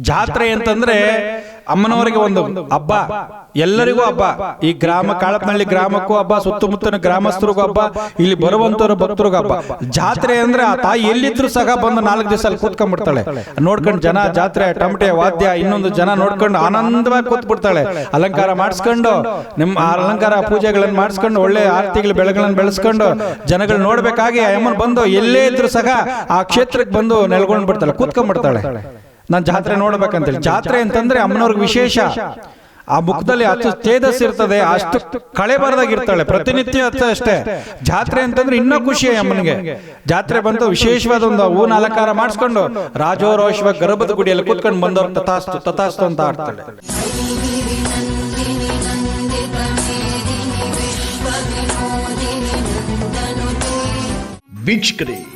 ಜಾತ್ರೆ ಅಂತಂದ್ರೆ ಅಮ್ಮನವರಿಗೆ ಒಂದು ಹಬ್ಬ. ಎಲ್ಲರಿಗೂ ಹಬ್ಬ. ಈ ಗ್ರಾಮ ಕಾಳಪನಹಳ್ಳಿ ಗ್ರಾಮಕ್ಕೂ ಹಬ್ಬ ಸುತ್ತಮುತ್ತಲಿನ ಗ್ರಾಮಸ್ಥರಿಗೂ ಹಬ್ಬ. ಇಲ್ಲಿ ಬರುವಂತವ್ರ ಭಕ್ತರಿಗೂ ಹಬ್ಬ. ಜಾತ್ರೆ ಅಂದ್ರೆ ಆ ತಾಯಿ ಎಲ್ಲಿದ್ರು ಸಹ ಬಂದು ನಾಲ್ಕು ದಿವಸ ಅಲ್ಲಿ ಕೂತ್ಕೊಂಡ್ಬಿಡ್ತಾಳೆ. ನೋಡ್ಕೊಂಡು ಜನ ಜಾತ್ರೆ ಟಮಟೆ ವಾದ್ಯ ಇನ್ನೊಂದು ಜನ ನೋಡ್ಕೊಂಡು ಆನಂದವಾಗಿ ಕೂತ್ಬಿಡ್ತಾಳೆ. ಅಲಂಕಾರ ಮಾಡಿಸ್ಕೊಂಡು ನಿಮ್ಮ ಆ ಅಲಂಕಾರ ಪೂಜೆಗಳನ್ನು ಮಾಡಿಸ್ಕೊಂಡು ಒಳ್ಳೆ ಆರ್ತಿಗಳ ಬೆಳಗಳನ್ನು ಬೆಳೆಸ್ಕೊಂಡು ಜನಗಳು ನೋಡ್ಬೇಕಾಗಿ ಅಮ್ಮನ್ ಬಂದು ಎಲ್ಲೇ ಇದ್ರು ಸಹ ಆ ಕ್ಷೇತ್ರಕ್ಕೆ ಬಂದು ನೆಲ್ಗೊಂಡ್ಬಿಡ್ತಾಳೆ. ಕೂತ್ಕೊಂಡ್ಬಿಡ್ತಾಳೆ. ನಾನು ಜಾತ್ರೆ ನೋಡ್ಬೇಕಂತೇಳಿ. ಜಾತ್ರೆ ಅಂತಂದ್ರೆ ಅಮ್ಮನವ್ರಿಗೆ ವಿಶೇಷ. ಆ ಮುಖದಲ್ಲಿ ಅಷ್ಟು ತೇಜಸ್ ಇರ್ತದೆ ಅಷ್ಟು ಕಳೆ ಬರದಾಗಿರ್ತಾಳೆ ಪ್ರತಿನಿತ್ಯ ಅಷ್ಟೇ. ಅಷ್ಟೇ. ಜಾತ್ರೆ ಅಂತಂದ್ರೆ ಇನ್ನೂ ಖುಷಿ ಅಮ್ಮನಿಗೆ. ಜಾತ್ರೆ ಬಂತು ವಿಶೇಷವಾದ ಒಂದು ಹೂನ ಅಲಂಕಾರ ಮಾಡಿಸ್ಕೊಂಡು ರಾಜೋರೋಷವ ಗರ್ಭದ ಗುಡಿಯಲ್ಲಿ ಕೂತ್ಕೊಂಡು ಬಂದವರು ತಥಾಸ್ತು ತಥಾಸ್ತು ಅಂತ ಆಡ್ತಾಳೆ ವೀಕ್ಷಕರೇ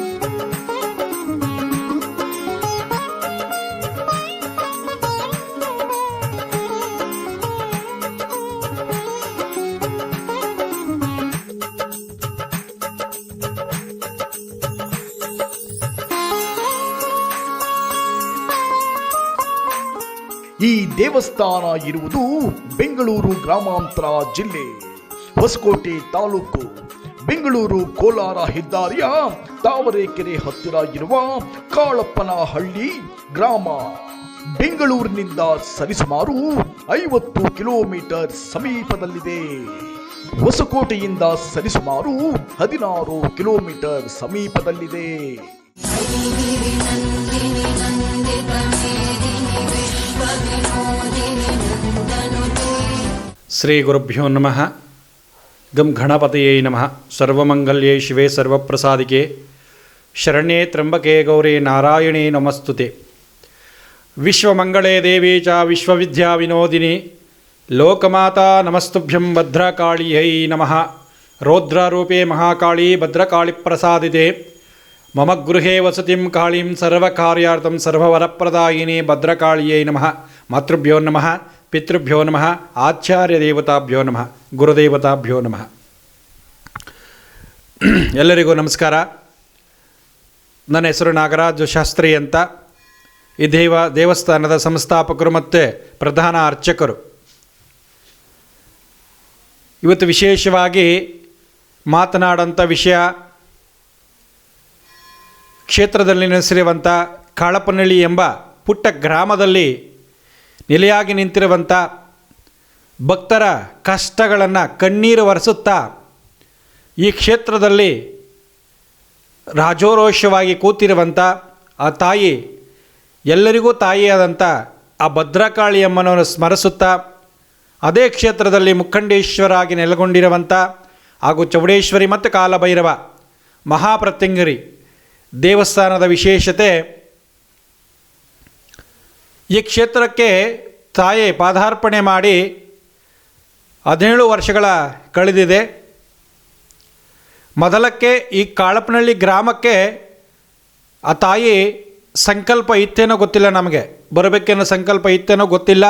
ಈ ದೇವಸ್ಥಾನ ಇರುವುದು ಬೆಂಗಳೂರು ಗ್ರಾಮಾಂತರ ಜಿಲ್ಲೆ, ಹೊಸಕೋಟೆ ತಾಲೂಕು. ಬೆಂಗಳೂರು ಕೋಲಾರ ಹೆದ್ದಾರಿಯ ತಾವರೆಕೆರೆ ಹತ್ತಿರ ಇರುವ ಕಾಳಪ್ಪನಹಳ್ಳಿ ಗ್ರಾಮ. ಬೆಂಗಳೂರಿನಿಂದ ಸರಿಸುಮಾರು ಐವತ್ತು ಕಿಲೋಮೀಟರ್ ಸಮೀಪದಲ್ಲಿದೆ. ಹೊಸಕೋಟೆಯಿಂದ ಸರಿಸುಮಾರು ಹದಿನಾರು ಕಿಲೋಮೀಟರ್ ಸಮೀಪದಲ್ಲಿದೆ. ಶ್ರೀ ಗುರುಭ್ಯೋ ನಮಃ ಗಂ ಗಣಪತಿಯೇ ನಮಃ ಸರ್ವಮಂಗಲ್ಯೈ ಶಿವೇ ಸರ್ವಪ್ರಸಾದಿಕೆ ಶರಣ್ಯೇ ತ್ರಂಬಕೆ ಗೌರಿ ನಾರಾಯಣೇ ನಮಸ್ತುತೆ ವಿಶ್ವಮಂಗಳೇ ದೇವಿ ಚ ವಿಶ್ವವಿದ್ಯಾ ವಿನೋದಿನಿ ಲೋಕಮಾತಾ ನಮಸ್ತುಭ್ಯಂ ಭದ್ರಕಾಳಿಯೈ ನಮಃ ರೌದ್ರರೂಪೇ ಮಹಾಕಾಳಿ ಭದ್ರಕಾಳಿ ಪ್ರಸಾದಿತೆ ಮಮ ಗೃಹೇ ವಸತಿಂ ಕಾಳಿಂ ಸರ್ವಕಾರ್ಯಾರ್ಥಂ ಸರ್ವವರಪ್ರದಾಯಿನಿ ಭದ್ರಕಾಳಿಯೈ ನಮಃ ಮಾತೃಭ್ಯೋ ನಮಃ ಪಿತೃಭ್ಯೋ ನಮಃ ಆಚಾರ್ಯ ದೇವತಾಭ್ಯೋ ನಮಃ ಗುರುದೇವತಾಭ್ಯೋ ನಮಃ ಎಲ್ಲರಿಗೂ ನಮಸ್ಕಾರ. ನನ್ನ ಹೆಸರು ನಾಗರಾಜ ಶಾಸ್ತ್ರಿ ಅಂತ. ಈ ದೇವ, ದೇವಸ್ಥಾನದ ಸಂಸ್ಥಾಪಕರು ಮತ್ತು ಪ್ರಧಾನ ಅರ್ಚಕರು. ಇವತ್ತು ವಿಶೇಷವಾಗಿ ಮಾತನಾಡಂಥ ವಿಷಯ ಕ್ಷೇತ್ರದಲ್ಲಿ ನೆಲೆಸಿರುವಂಥ ಕಾಳಪ್ಪನಹಳ್ಳಿ ಎಂಬ ಪುಟ್ಟ ಗ್ರಾಮದಲ್ಲಿ ನೆಲೆಯಾಗಿ ನಿಂತಿರುವಂಥ ಭಕ್ತರ ಕಷ್ಟಗಳನ್ನು ಕಣ್ಣೀರು ಒರೆಸುತ್ತಾ ಈ ಕ್ಷೇತ್ರದಲ್ಲಿ ರಾಜೋರೋಷವಾಗಿ ಕೂತಿರುವಂಥ ಆ ತಾಯಿ, ಎಲ್ಲರಿಗೂ ತಾಯಿಯಾದಂಥ ಆ ಭದ್ರಕಾಳಿ ಸ್ಮರಿಸುತ್ತಾ ಅದೇ ಕ್ಷೇತ್ರದಲ್ಲಿ ಮುಖಂಡೇಶ್ವರಾಗಿ ನೆಲೆಗೊಂಡಿರುವಂಥ ಹಾಗೂ ಚೌಡೇಶ್ವರಿ ಮತ್ತು ಕಾಲಭೈರವ ಮಹಾಪ್ರತ್ಯಂಗರಿ ದೇವಸ್ಥಾನದ ವಿಶೇಷತೆ, ಈ ಕ್ಷೇತ್ರಕ್ಕೆ ತಾಯಿ ಪಾದಾರ್ಪಣೆ ಮಾಡಿ ಹದಿನೇಳು ವರ್ಷಗಳ ಕಳೆದಿದೆ. ಮೊದಲಕ್ಕೆ ಈ ಕಾಳಪ್ಪನಹಳ್ಳಿ ಗ್ರಾಮಕ್ಕೆ ಆ ತಾಯಿ ಸಂಕಲ್ಪ ಇತ್ತೇನೋ ಗೊತ್ತಿಲ್ಲ ನಮಗೆ. ಬರಬೇಕೇನೋ ಸಂಕಲ್ಪ ಇತ್ತೇನೋ ಗೊತ್ತಿಲ್ಲ.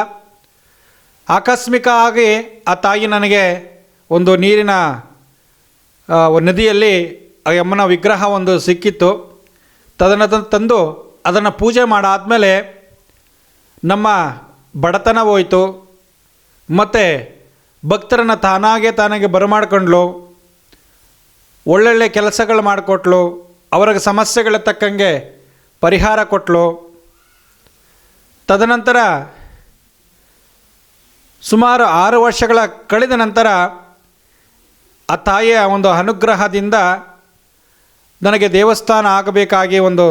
ಆಕಸ್ಮಿಕ ಆಗಿ ಆ ತಾಯಿ ನನಗೆ ಒಂದು ನೀರಿನ ನದಿಯಲ್ಲಿ ಯಮ್ಮನ ವಿಗ್ರಹ ಒಂದು ಸಿಕ್ಕಿತ್ತು. ತದನ ತಂದು ಅದನ್ನು ಪೂಜೆ ಮಾಡಾದಮೇಲೆ ನಮ್ಮ ಬಡತನ ಹೋಯಿತು. ಮತ್ತು ಭಕ್ತರನ್ನು ತಾನಾಗೆ ತಾನಾಗೆ ಬರಮಾಡ್ಕೊಂಡ್ಲು ಒಳ್ಳೊಳ್ಳೆ ಕೆಲಸಗಳು ಮಾಡಿಕೊಟ್ಲು. ಅವ್ರಿಗೆ ಸಮಸ್ಯೆಗಳ ತಕ್ಕಂಗೆ ಪರಿಹಾರ ಕೊಟ್ಟಲು ತದನಂತರ ಸುಮಾರು ಆರು ವರ್ಷಗಳ ಕಳೆದ ನಂತರ ಆ ತಾಯಿಯ ಒಂದು ಅನುಗ್ರಹದಿಂದ ನನಗೆ ದೇವಸ್ಥಾನ ಆಗಬೇಕಾಗಿ ಒಂದು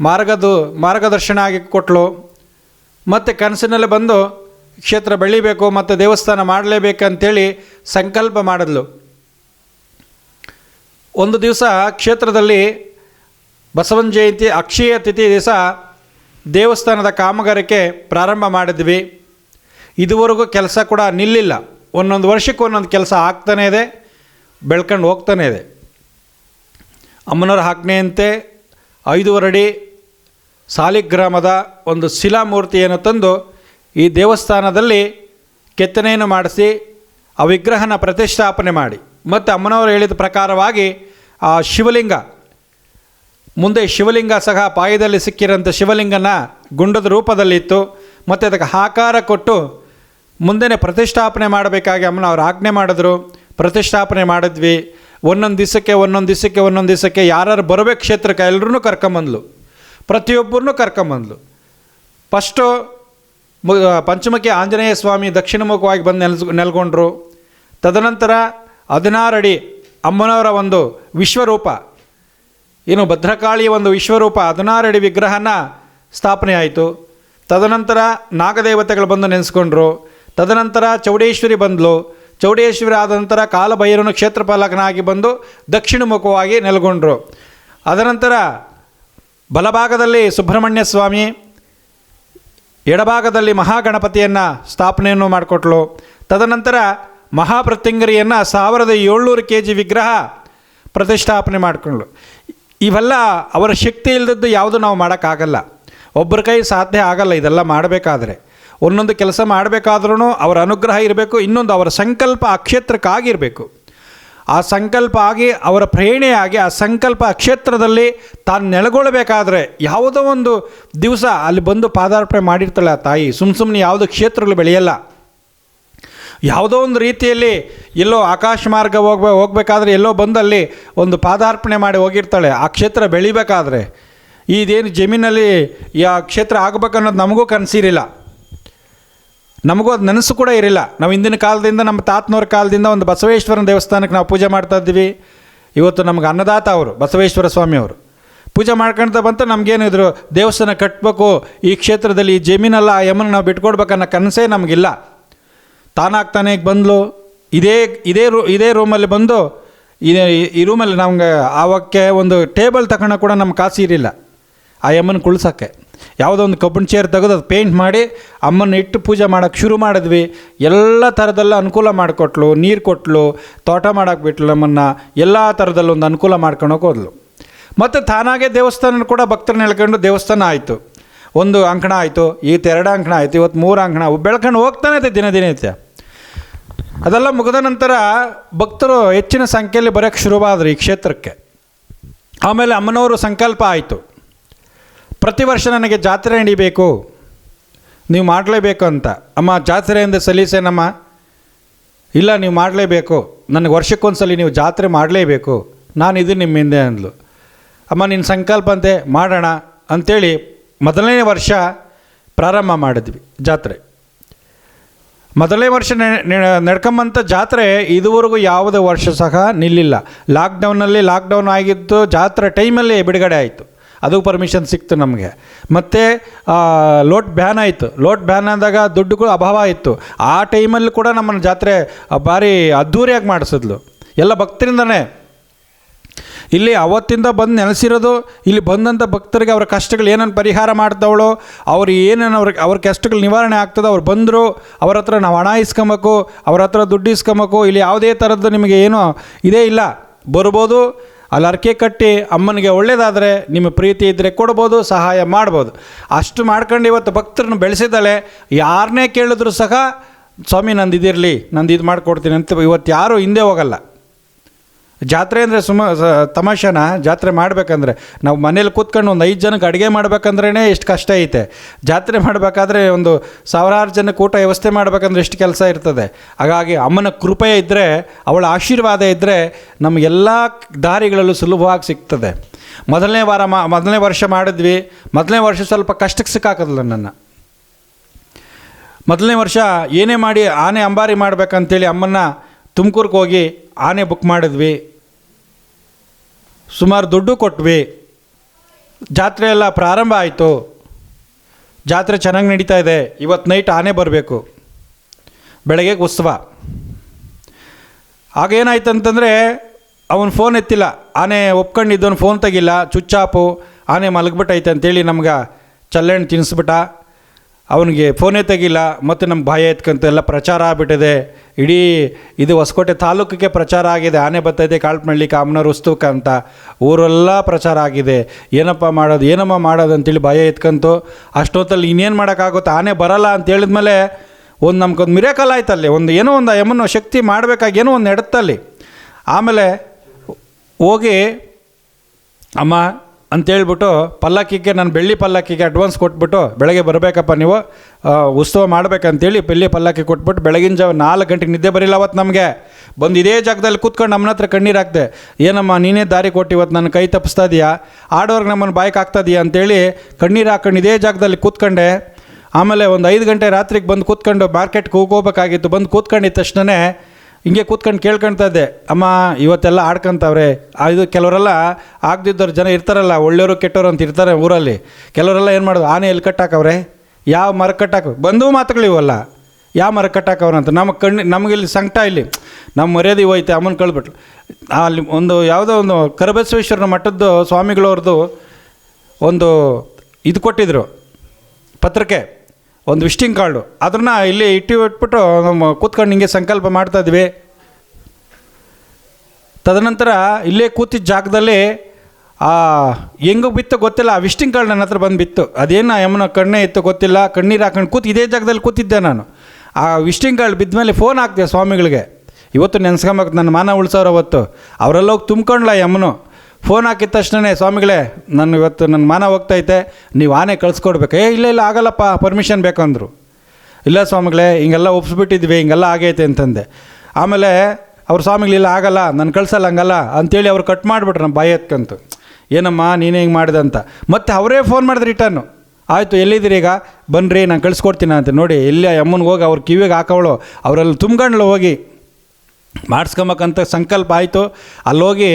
ಮಾರ್ಗದ, ಮಾರ್ಗದರ್ಶನ ಆಗಿ ಕೊಟ್ಟಳು ಮತ್ತು ಕನಸಿನಲ್ಲಿ ಬಂದು ಕ್ಷೇತ್ರ ಬೆಳಿಬೇಕು, ಮತ್ತು ದೇವಸ್ಥಾನ ಮಾಡಲೇಬೇಕಂತೇಳಿ ಸಂಕಲ್ಪ ಮಾಡಿದ್ಲು. ಒಂದು ದಿವಸ ಕ್ಷೇತ್ರದಲ್ಲಿ ಬಸವನ ಜಯಂತಿ ಅಕ್ಷಯ ತಿಥಿ ದಿವಸ ದೇವಸ್ಥಾನದ ಕಾಮಗಾರಿಕೆ ಪ್ರಾರಂಭ ಮಾಡಿದ್ವಿ. ಇದುವರೆಗೂ ಕೆಲಸ ಕೂಡ ನಿಲ್ಲಿಲ್ಲ. ಒಂದೊಂದು ವರ್ಷಕ್ಕೆ ಒಂದೊಂದು ಕೆಲಸ ಆಗ್ತಾನೇ ಇದೆ, ಬೆಳ್ಕೊಂಡು ಹೋಗ್ತಾನೇ ಇದೆ. ಅಮ್ಮನವ್ರ ಆಜ್ಞೆಯಂತೆ ಐದೂವರೆ ಅಡಿ ಸಾಲಿಗ್ರಾಮದ ಒಂದು ಶಿಲಾಮೂರ್ತಿಯನ್ನು ತಂದು ಈ ದೇವಸ್ಥಾನದಲ್ಲಿ ಕೆತ್ತನೆಯನ್ನು ಮಾಡಿಸಿ ಆ ವಿಗ್ರಹನ ಪ್ರತಿಷ್ಠಾಪನೆ ಮಾಡಿ. ಮತ್ತು ಅಮ್ಮನವರು ಹೇಳಿದ ಪ್ರಕಾರವಾಗಿ ಆ ಶಿವಲಿಂಗ, ಮುಂದೆ ಶಿವಲಿಂಗ ಸಹ ಪಾಯದಲ್ಲಿ ಸಿಕ್ಕಿರೋಂಥ ಶಿವಲಿಂಗನ ಗುಂಡದ ರೂಪದಲ್ಲಿತ್ತು. ಮತ್ತು ಅದಕ್ಕೆ ಆಕಾರ ಕೊಟ್ಟು ಮುಂದೆನೇ ಪ್ರತಿಷ್ಠಾಪನೆ ಮಾಡಬೇಕಾಗಿ ಅಮ್ಮನವರು ಆಜ್ಞೆ ಮಾಡಿದ್ರು. ಪ್ರತಿಷ್ಠಾಪನೆ ಮಾಡಿದ್ವಿ. ಒಂದೊಂದು ದಿವಸಕ್ಕೆ ಒಂದೊಂದು ದಿವಸಕ್ಕೆ ಒಂದೊಂದು ದಿವಸಕ್ಕೆ ಯಾರು ಬರಬೇಕು ಕ್ಷೇತ್ರಕ್ಕೆ ಎಲ್ಲರೂ ಕರ್ಕೊಂಬಂದ್ಲು. ಪ್ರತಿಯೊಬ್ಬರನ್ನೂ ಕರ್ಕೊಂಬಂದ್ಲು. ಫಸ್ಟು ಪಂಚಮಕ್ಕೆ ಆಂಜನೇಯ ಸ್ವಾಮಿ ದಕ್ಷಿಣಮುಖವಾಗಿ ಬಂದು ನೆಲೆಸ್ ನೆಲ್ಕೊಂಡ್ರು ತದನಂತರ ಹದಿನಾರು ಅಡಿ ಅಮ್ಮನವರ ಒಂದು ವಿಶ್ವರೂಪ. ಏನು ಭದ್ರಕಾಳಿಯ ಒಂದು ವಿಶ್ವರೂಪ ಹದಿನಾರು ಅಡಿ ವಿಗ್ರಹನ ಸ್ಥಾಪನೆ ಆಯಿತು. ತದನಂತರ ನಾಗದೇವತೆಗಳು ಬಂದು ನೆನೆಸ್ಕೊಂಡ್ರು. ತದನಂತರ ಚೌಡೇಶ್ವರಿ ಬಂದಳು ಚೌಡೇಶ್ವರಿ ಆದ ನಂತರ ಕಾಲಭೈರವನ ಕ್ಷೇತ್ರಪಾಲಕನಾಗಿ ಬಂದು ದಕ್ಷಿಣ ಮುಖವಾಗಿ ನೆಲೆಗೊಂಡರು. ಅದನಂತರ ಬಲಭಾಗದಲ್ಲಿ ಸುಬ್ರಹ್ಮಣ್ಯ ಸ್ವಾಮಿ, ಎಡಭಾಗದಲ್ಲಿ ಮಹಾಗಣಪತಿಯನ್ನು ಸ್ಥಾಪನೆಯನ್ನು ಮಾಡಿಕೊಟ್ಲು. ತದನಂತರ ಮಹಾಪ್ರತ್ಯಂಗರಿಯನ್ನು ಸಾವಿರದ ಏಳ್ನೂರು ಕೆ ಜಿ ವಿಗ್ರಹ ಪ್ರತಿಷ್ಠಾಪನೆ ಮಾಡಿಕೊಂಡ್ಳು. ಇವೆಲ್ಲ ಅವರ ಶಕ್ತಿ ಇಲ್ಲದದ್ದು ಯಾವುದು ನಾವು ಮಾಡೋಕ್ಕಾಗಲ್ಲ. ಒಬ್ಬರ ಕೈ ಸಾಧ್ಯ ಆಗಲ್ಲ, ಇದೆಲ್ಲ ಮಾಡಬೇಕಾದ್ರೆ. ಒಂದೊಂದು ಕೆಲಸ ಮಾಡಬೇಕಾದ್ರೂ ಅವರ ಅನುಗ್ರಹ ಇರಬೇಕು, ಇನ್ನೊಂದು ಅವರ ಸಂಕಲ್ಪ ಆ ಕ್ಷೇತ್ರಕ್ಕಾಗಿರಬೇಕು ಆ ಸಂಕಲ್ಪ ಆಗಿ, ಅವರ ಪ್ರೇರಣೆಯಾಗಿ ಆ ಸಂಕಲ್ಪ ಕ್ಷೇತ್ರದಲ್ಲಿ ತಾನು ನೆಲೆಗೊಳ್ಳಬೇಕಾದ್ರೆ ಯಾವುದೋ ಒಂದು ದಿವಸ ಅಲ್ಲಿ ಬಂದು ಪಾದಾರ್ಪಣೆ ಮಾಡಿರ್ತಾಳೆ ಆ ತಾಯಿ. ಸುಮ್ಮ ಸುಮ್ಮನೆ ಯಾವುದೋ ಕ್ಷೇತ್ರಗಳು ಬೆಳೆಯಲ್ಲ. ಯಾವುದೋ ಒಂದು ರೀತಿಯಲ್ಲಿ ಎಲ್ಲೋ ಆಕಾಶ ಮಾರ್ಗ ಹೋಗ್ಬೇ, ಹೋಗ್ಬೇಕಾದ್ರೆ ಎಲ್ಲೋ ಬಂದಲ್ಲಿ ಒಂದು ಪಾದಾರ್ಪಣೆ ಮಾಡಿ ಹೋಗಿರ್ತಾಳೆ. ಆ ಕ್ಷೇತ್ರ ಬೆಳಿಬೇಕಾದ್ರೆ. ಇದೇನು ಜಮೀನಲ್ಲಿ ಯಾ ಕ್ಷೇತ್ರ ಆಗಬೇಕನ್ನೋದು ನಮಗೂ ಕನಸಿರಿಲ್ಲ. ನಮಗೂ ಅದು ನೆನಸು ಕೂಡ ಇರಲಿಲ್ಲ. ನಾವು ಹಿಂದಿನ ಕಾಲದಿಂದ ನಮ್ಮ ತಾತನವ್ರ ಕಾಲದಿಂದ ಒಂದು ಬಸವೇಶ್ವರನ ದೇವಸ್ಥಾನಕ್ಕೆ ನಾವು ಪೂಜೆ ಮಾಡ್ತಾ ಇದ್ದೀವಿ. ಇವತ್ತು ನಮ್ಗೆ ಅನ್ನದಾತ ಅವರು, ಬಸವೇಶ್ವರ ಸ್ವಾಮಿ ಅವರು. ಪೂಜೆ ಮಾಡ್ಕೊಳ್ತಾ ಬಂತು ನಮಗೇನಿದ್ರು ದೇವಸ್ಥಾನ ಕಟ್ಟಬೇಕು ಈ ಕ್ಷೇತ್ರದಲ್ಲಿ ಈ ಜಮೀನಲ್ಲ, ಆ ಯಮನ ನಾವು ಬಿಟ್ಕೊಡ್ಬೇಕನ್ನೋ ಕನಸೇ ನಮಗಿಲ್ಲ. ತಾನಾಗ್ತಾನೆ ಬಂದ್ಲು. ಇದೇ ಇದೇ ರೂ, ಇದೇ ರೂಮಲ್ಲಿ ಬಂದು ಇದೇ ಈ ರೂಮಲ್ಲಿ ನಮ್ಗೆ ಆವಕ್ಕೆ ಒಂದು ಟೇಬಲ್ ತಗೊಳ್ಳೋ ಕೂಡ ನಮ್ಮ ಕಾಸಿ ಇರಲಿಲ್ಲ. ಆ ಯಮನ ಕುಳ್ಸೋಕ್ಕೆ. ಯಾವುದೋ ಒಂದು ಕಬ್ಬಿಣ ಚೇರ್ ತೆಗೆದು ಅದು ಪೇಂಟ್ ಮಾಡಿ ಅಮ್ಮನ ಇಟ್ಟು ಪೂಜೆ ಮಾಡೋಕ್ಕೆ ಶುರು ಮಾಡಿದ್ವಿ. ಎಲ್ಲ ಥರದಲ್ಲ ಅನುಕೂಲ ಮಾಡಿಕೊಟ್ಲು, ನೀರು ಕೊಟ್ಲು, ತೋಟ ಮಾಡೋಕೆ ಬಿಟ್ಲು ನಮ್ಮನ್ನು. ಎಲ್ಲ ಥರದಲ್ಲೊಂದು ಅನುಕೂಲ ಮಾಡ್ಕೊಳಕ್ಕೆ ಹೋದ್ಲು. ಮತ್ತು ತಾನಾಗೆ ದೇವಸ್ಥಾನ ಕೂಡ ಭಕ್ತರನ್ನ ಹೇಳ್ಕೊಂಡು ದೇವಸ್ಥಾನ ಆಯಿತು. ಒಂದು ಅಂಕಣ ಆಯಿತು ಇವತ್ತು ಎರಡು ಅಂಕಣ ಆಯಿತು, ಇವತ್ತು ಮೂರು ಅಂಕಣ ಬೆಳ್ಕೊಂಡು ಹೋಗ್ತಾನೆ ಐತೆ ದಿನ ದಿನ ಐತೆ ಅದೆಲ್ಲ ಮುಗಿದ ನಂತರ ಭಕ್ತರು ಹೆಚ್ಚಿನ ಸಂಖ್ಯೆಯಲ್ಲಿ ಬರೋಕ್ಕೆ ಶುರುವಾದರು ಈ ಕ್ಷೇತ್ರಕ್ಕೆ. ಆಮೇಲೆ ಅಮ್ಮನವರು ಸಂಕಲ್ಪ ಆಯಿತು. ಪ್ರತಿ ವರ್ಷ ನನಗೆ ಜಾತ್ರೆ ನಡಿಬೇಕು. ನೀವು ಮಾಡಲೇಬೇಕು ಅಂತ. ಅಮ್ಮ ಜಾತ್ರೆಯಿಂದ ಸಲೀಸೇನಮ್ಮ? ಇಲ್ಲ, ನೀವು ಮಾಡಲೇಬೇಕು. ನನಗೆ ವರ್ಷಕ್ಕೊಂದ್ಸಲಿ ನೀವು ಜಾತ್ರೆ ಮಾಡಲೇಬೇಕು. ನಾನು ಇದು ನಿಮ್ಮ ಹಿಂದೆ ಅಂದ್ಲು. ಅಮ್ಮ, ನಿನ್ನ ಸಂಕಲ್ಪ ಅಂತೆ ಮಾಡೋಣ ಅಂಥೇಳಿ ಮೊದಲನೇ ವರ್ಷ ಪ್ರಾರಂಭ ಮಾಡಿದ್ವಿ ಜಾತ್ರೆ. ಮೊದಲನೇ ವರ್ಷ ನಡ್ಕೊಂಬಂಥ ಜಾತ್ರೆ ಇದುವರೆಗೂ ಯಾವುದೇ ವರ್ಷ ಸಹ ನಿಲ್ಲಿಲ್ಲ. ಲಾಕ್ಡೌನಲ್ಲಿ ಲಾಕ್ಡೌನ್ ಆಗಿದ್ದು ಜಾತ್ರೆ ಟೈಮಲ್ಲಿ ಬಿಡುಗಡೆ ಆಯಿತು. ಅದು ಪರ್ಮಿಷನ್ ಸಿಕ್ತು ನಮಗೆ. ಮತ್ತು ಲೋಟ್ ಬ್ಯಾನ್ ಆಯಿತು. ಲೋಟ್ ಬ್ಯಾನ್ ಆದಾಗ ದುಡ್ಡುಗಳು ಅಭಾವ ಇತ್ತು. ಆ ಟೈಮಲ್ಲಿ ಕೂಡ ನಮ್ಮನ್ನು ಜಾತ್ರೆ ಭಾರಿ ಅದ್ಧೂರಿಯಾಗಿ ಮಾಡಿಸಿದ್ಲು. ಎಲ್ಲ ಭಕ್ತರಿಂದನೇ. ಇಲ್ಲಿ ಅವತ್ತಿಂದ ಬಂದು ನೆಲೆಸಿರೋದು, ಇಲ್ಲಿ ಬಂದಂಥ ಭಕ್ತರಿಗೆ ಅವರ ಕಷ್ಟಗಳು ಏನೇನು ಪರಿಹಾರ ಮಾಡ್ತಾವಳೋ, ಅವ್ರು ಏನೇನು ಅವ್ರಿಗೆ ಅವ್ರ ಕಷ್ಟಗಳು ನಿವಾರಣೆ ಆಗ್ತದೆ, ಅವ್ರು ಬಂದರು, ಅವ್ರ ಹತ್ರ ನಾವು ಹಣ ಇಸ್ಕೊಬೇಕು, ಅವ್ರ ಹತ್ರ ದುಡ್ಡು ಇಸ್ಕೊಬೇಕು, ಇಲ್ಲಿ ಯಾವುದೇ ಥರದ್ದು ನಿಮಗೆ ಏನೋ, ಇದೇ ಇಲ್ಲ. ಬರ್ಬೋದು ಅಲ್ಲಿ ಅರ್ಕೆ ಕಟ್ಟಿ ಅಮ್ಮನಿಗೆ ಒಳ್ಳೇದಾದರೆ ನಿಮ್ಮ ಪ್ರೀತಿ ಇದ್ದರೆ ಕೊಡ್ಬೋದು, ಸಹಾಯ ಮಾಡ್ಬೋದು. ಅಷ್ಟು ಮಾಡ್ಕೊಂಡು ಇವತ್ತು ಭಕ್ತರನ್ನು ಬೆಳೆಸಿದ್ದಾಳೆ. ಯಾರನ್ನೇ ಕೇಳಿದ್ರು ಸಹ, ಸ್ವಾಮಿ ನಂದು ಇದಿರಲಿ ನಂದು ಇದು ಮಾಡಿಕೊಡ್ತೀನಿ ಅಂತ ಇವತ್ತು ಯಾರೂ ಹಿಂದೆ ಹೋಗಲ್ಲ. ಜಾತ್ರೆ ಅಂದರೆ ಸುಮ ತಮಾಷೆನ? ಜಾತ್ರೆ ಮಾಡಬೇಕಂದ್ರೆ. ನಾವು ಮನೇಲಿ ಕೂತ್ಕೊಂಡು ಒಂದು ಐದು ಜನಕ್ಕೆ ಅಡುಗೆ ಮಾಡ್ಬೇಕಂದ್ರೇ ಎಷ್ಟು ಕಷ್ಟ ಐತೆ. ಜಾತ್ರೆ ಮಾಡಬೇಕಾದ್ರೆ ಒಂದು ಸಾವಿರಾರು ಜನಕ್ಕೆ ಊಟ ವ್ಯವಸ್ಥೆ ಮಾಡಬೇಕಂದ್ರೆ ಎಷ್ಟು ಕೆಲಸ ಇರ್ತದೆ. ಹಾಗಾಗಿ ಅಮ್ಮನ ಕೃಪೆ ಇದ್ದರೆ ಅವಳ ಆಶೀರ್ವಾದ ಇದ್ದರೆ ನಮಗೆಲ್ಲ ದಾರಿಗಳಲ್ಲೂ ಸುಲಭವಾಗಿ ಸಿಗ್ತದೆ. ಮೊದಲನೇ ವಾರ ಮಾ ಮೊದಲನೇ ವರ್ಷ ಮಾಡಿದ್ವಿ. ಮೊದಲನೇ ವರ್ಷ ಸ್ವಲ್ಪ ಕಷ್ಟಕ್ಕೆ ಸಿಕ್ಕಾಕದಲ್ಲ ನನ್ನ ಮೊದಲನೇ ವರ್ಷ ಏನೇ ಮಾಡಿ ಆನೆ ಅಂಬಾರಿ ಮಾಡಬೇಕಂತೇಳಿ ಅಮ್ಮನ್ನ ತುಮಕೂರ್ಗೆ ಹೋಗಿ ಆನೆ ಬುಕ್ ಮಾಡಿದ್ವಿ. ಸುಮಾರು ದುಡ್ಡು ಕೊಟ್ವಿ. ಜಾತ್ರೆ ಎಲ್ಲ ಪ್ರಾರಂಭ ಆಯಿತು. ಜಾತ್ರೆ ಚೆನ್ನಾಗಿ ನಡೀತಾ ಇದೆ. ಇವತ್ತು ನೈಟ್ ಆನೆ ಬರಬೇಕು. ಬೆಳಗ್ಗೆ ಉತ್ಸವ. ಆಗೇನಾಯ್ತು ಅಂತಂದರೆ ಅವನು ಫೋನ್ ಎತ್ತಿಲ್ಲ. ಆನೆ ಒಪ್ಕೊಂಡಿದ್ದವನು ಫೋನ್ ತೆಗಿಲ್ಲ. ಚುಚ್ಚಾಪು, ಆನೆ ಮಲಗ್ಬಿಟ್ಟೈತೆ ಅಂತೇಳಿ ನಮ್ಗೆ ಚಲ್ಲೆಹಣ್ಣು ತಿನ್ನಿಸ್ಬಿಟ್ಟ ಅವನಿಗೆ ಫೋನೇ ತೆಗಿಲ್ಲ, ಮತ್ತು ನಮ್ಮ ಭಯ ಎತ್ಕಂತ ಎಲ್ಲ ಪ್ರಚಾರ ಆಗಿಬಿಟ್ಟಿದೆ. ಇಡೀ ಇದು ಹೊಸಕೋಟೆ ತಾಲೂಕಿಗೆ ಪ್ರಚಾರ ಆಗಿದೆ, ಆನೆ ಬರ್ತೈತೆ ಕಾಳ್ಪನಳ್ಳಿ ಕಾಮನೂರು ಉಸ್ತುಕ ಅಂತ. ಊರೆಲ್ಲ ಪ್ರಚಾರ ಆಗಿದೆ. ಏನಪ್ಪ ಮಾಡೋದು, ಏನಮ್ಮ ಮಾಡೋದು ಅಂತೇಳಿ ಭಯ ಎತ್ಕಂತು. ಅಷ್ಟೊತ್ತಲ್ಲಿ ಇನ್ನೇನು ಮಾಡೋಕ್ಕಾಗುತ್ತೆ? ಆನೆ ಬರಲ್ಲ ಅಂತ ಹೇಳಿದ್ಮೇಲೆ ಒಂದು ನಮ್ಗೊಂದು ಮಿರೇಕಲ್ ಆಯ್ತಲ್ಲಿ. ಒಂದು ಏನೋ ಒಂದು ಯಮನ ಶಕ್ತಿ ಮಾಡಬೇಕಾಗಿ ಏನೋ ಒಂದು ನಡತ್ತಲ್ಲಿ. ಆಮೇಲೆ ಹೋಗಿ, ಅಮ್ಮ ಅಂತೇಳ್ಬಿಟ್ಟು ಪಲ್ಲಕ್ಕಿಗೆ, ನಾನು ಬೆಳ್ಳಿ ಪಲ್ಲಕ್ಕಿಗೆ ಅಡ್ವಾನ್ಸ್ ಕೊಟ್ಬಿಟ್ಟು ಬೆಳಗ್ಗೆ ಬರಬೇಕಪ್ಪ ನೀವು. ಉತ್ಸವ ಮಾಡಬೇಕಂತೇಳಿ ಬೆಳ್ಳಿ ಪಲ್ಲಕ್ಕಿ ಕೊಟ್ಬಿಟ್ಟು ಬೆಳಗಿನ ಜಾವ ನಾಲ್ಕು ಗಂಟೆಗೆ ನಿದ್ದೆ ಬರಿಲ್ಲ ಅವತ್ತು ನಮಗೆ. ಬಂದು ಇದೇ ಜಾಗದಲ್ಲಿ ಕೂತ್ಕೊಂಡು ನಮ್ಮನ್ನ ಹತ್ರ ಕಣ್ಣೀರು ಹಾಕ್ದೆ, ಏನಮ್ಮ ನೀನೇ ದಾರಿ ಕೊಟ್ಟು ಇವತ್ತು ನನ್ನ ಕೈ ತಪ್ಪಿಸ್ತಾ ಇದೀಯಾ? ಆಡೋರ್ಗೆ ನಮ್ಮನ್ನು ಬಾಯ್ಕ್ ಆಗ್ತಾ ಇದೀಯಾ ಅಂತೇಳಿ ಕಣ್ಣೀರು ಹಾಕೊಂಡು ಇದೇ ಜಾಗದಲ್ಲಿ ಕೂತ್ಕೊಂಡೆ. ಆಮೇಲೆ ಒಂದು ಐದು ಗಂಟೆ ರಾತ್ರಿಗೆ ಬಂದು ಕೂತ್ಕೊಂಡು ಮಾರ್ಕೆಟ್ಗೆ ಹೋಗೋಬೇಕಾಗಿತ್ತು. ಬಂದು ಕೂತ್ಕೊಂಡಿದ್ದ ತಕ್ಷಣವೇ ಹಿಂಗೆ ಕೂತ್ಕೊಂಡು ಕೇಳ್ಕೊಳ್ತಾ ಇದ್ದೆ, ಅಮ್ಮ, ಇವತ್ತೆಲ್ಲ ಆಡ್ಕೊಂತವ್ರೆ ಇದು ಕೆಲವರೆಲ್ಲ ಆಗದಿದ್ದವ್ರು ಜನ ಇರ್ತಾರಲ್ಲ, ಒಳ್ಳೆಯವರು ಕೆಟ್ಟವರು ಅಂತ ಇರ್ತಾರೆ ಊರಲ್ಲಿ. ಕೆಲವರೆಲ್ಲ ಏನು ಮಾಡೋದು, ಆನೆ ಎಲ್ಲಿ ಕಟ್ಟಾಕವ್ರೆ? ಯಾವ ಮರ ಕಟ್ಟಾಕ ಬಂದು ಮಾತುಗಳು ಇವಲ್ಲ. ಯಾವ ಮರ ಕಟ್ಟಾಕವ್ರೆ ಅಂತ. ನಮ್ಮ ಕಣ್ಣು ನಮಗೆ ಇಲ್ಲಿ ಸಂಕಟ ಇಲ್ಲಿ. ನಮ್ಮ ಮರ್ಯಾದೆ ಹೋಯ್ತು, ಅಮ್ಮನ ಕಳ್ಬಿಟ್ಲು. ಅಲ್ಲಿ ಒಂದು ಯಾವುದೋ ಒಂದು ಕರಬಸವೇಶ್ವರನ ಮಠದ್ದು ಸ್ವಾಮಿಗಳವ್ರದ್ದು ಒಂದು ಇದು ಕೊಟ್ಟಿದ್ರು, ಪತ್ರಿಕೆ. ಒಂದು ವಿಸ್ಟಿಂಗ್ ಕಾರ್ಡು ಅದನ್ನು ಇಲ್ಲಿ ಇಟ್ಟು ಇಟ್ಬಿಟ್ಟು ನಮ್ಮ ಕೂತ್ಕೊಂಡು ಹಿಂಗೆ ಸಂಕಲ್ಪ ಮಾಡ್ತಾ ಇದ್ವಿ. ತದನಂತರ ಇಲ್ಲೇ ಕೂತಿದ್ದ ಜಾಗದಲ್ಲಿ, ಆ, ಹೆಂಗೆ ಬಿತ್ತು ಗೊತ್ತಿಲ್ಲ, ಆ ವಿಸ್ಟಿಂಗ್ ಕಾರ್ಡ್ ನನ್ನ ಹತ್ರ ಬಂದು ಬಿತ್ತು ಅದೇನು ಯಮನ ಕಣ್ಣೇ ಇತ್ತು ಗೊತ್ತಿಲ್ಲ, ಕಣ್ಣೀರು ಹಾಕೊಂಡು ಕೂತು ಇದೇ ಜಾಗದಲ್ಲಿ ಕೂತಿದ್ದೆ ನಾನು. ಆ ವಿಸ್ಟಿಂಗ್ ಕಾರ್ಡ್ ಬಿದ್ದ ಫೋನ್ ಹಾಕ್ದೆ ಸ್ವಾಮಿಗಳಿಗೆ. ಇವತ್ತು ನೆನ್ಸ್ಕೊಂಬೇಕು, ನನ್ನ ಮಾನ ಉಳ್ಸೋರು ಅವತ್ತು. ಅವರೆಲ್ಲ ಹೋಗಿ ತುಂಬ್ಕೊಂಡ್ಲ ಯಮನು. ಫೋನ್ ಹಾಕಿದ ತಕ್ಷಣವೇ ಸ್ವಾಮಿಗಳೇ ನಾನು ಇವತ್ತು ನನ್ನ ಮಾನ ಹೋಗ್ತೈತೆ, ನೀವು ಆನೆ ಕಳಿಸ್ಕೊಡ್ಬೇಕು. ಏ, ಇಲ್ಲ ಇಲ್ಲ, ಆಗಲ್ಲಪ್ಪ ಪರ್ಮಿಷನ್ ಬೇಕಂದರು. ಇಲ್ಲ, ಸ್ವಾಮಿಗಳೇ, ಹಿಂಗೆಲ್ಲ ಒಪ್ಸ್ಬಿಟ್ಟಿದ್ವಿ, ಹಿಂಗೆಲ್ಲ ಆಗೈತೆ, ಅಂತಂದೆ. ಆಮೇಲೆ, ಅವ್ರ ಸ್ವಾಮಿಗಳಿಲ್ಲ ಆಗಲ್ಲ, ನಾನು ಕಳ್ಸಲ್ಲ, ಹಂಗಲ್ಲ, ಅಂತೇಳಿ ಅವ್ರು ಕಟ್ ಮಾಡಿಬಿಟ್ರು ನಮ್ಮ ಬಾಯಿ ಎತ್ಕಂತು. ಏನಮ್ಮ, ನೀನೇ ಹಿಂಗೆ ಮಾಡಿದೆ ಅಂತ. ಮತ್ತೆ ಅವರೇ ಫೋನ್ ಮಾಡಿದ್ರು ರಿಟರ್ನು ಆಯಿತು, ಎಲ್ಲಿದ್ದೀರಿ ಈಗ? ಬನ್ನಿರಿ ನಾನು ಕಳಿಸ್ಕೊಡ್ತೀನಿ, ಅಂತ ನೋಡಿ, ಎಲ್ಲಿ ಅಮ್ಮನಿಗೆ ಹೋಗಿ ಅವ್ರ ಕಿವಿಗೆ ಹಾಕೋಳು ಅವರಲ್ಲಿ ತುಂಬ್ಕೊಂಡ್ಲು ಹೋಗಿ. ಮಾಡಿಸ್ಕೊಂಬಕ್ಕಂತ ಸಂಕಲ್ಪ ಆಯಿತು. ಅಲ್ಲೋಗಿ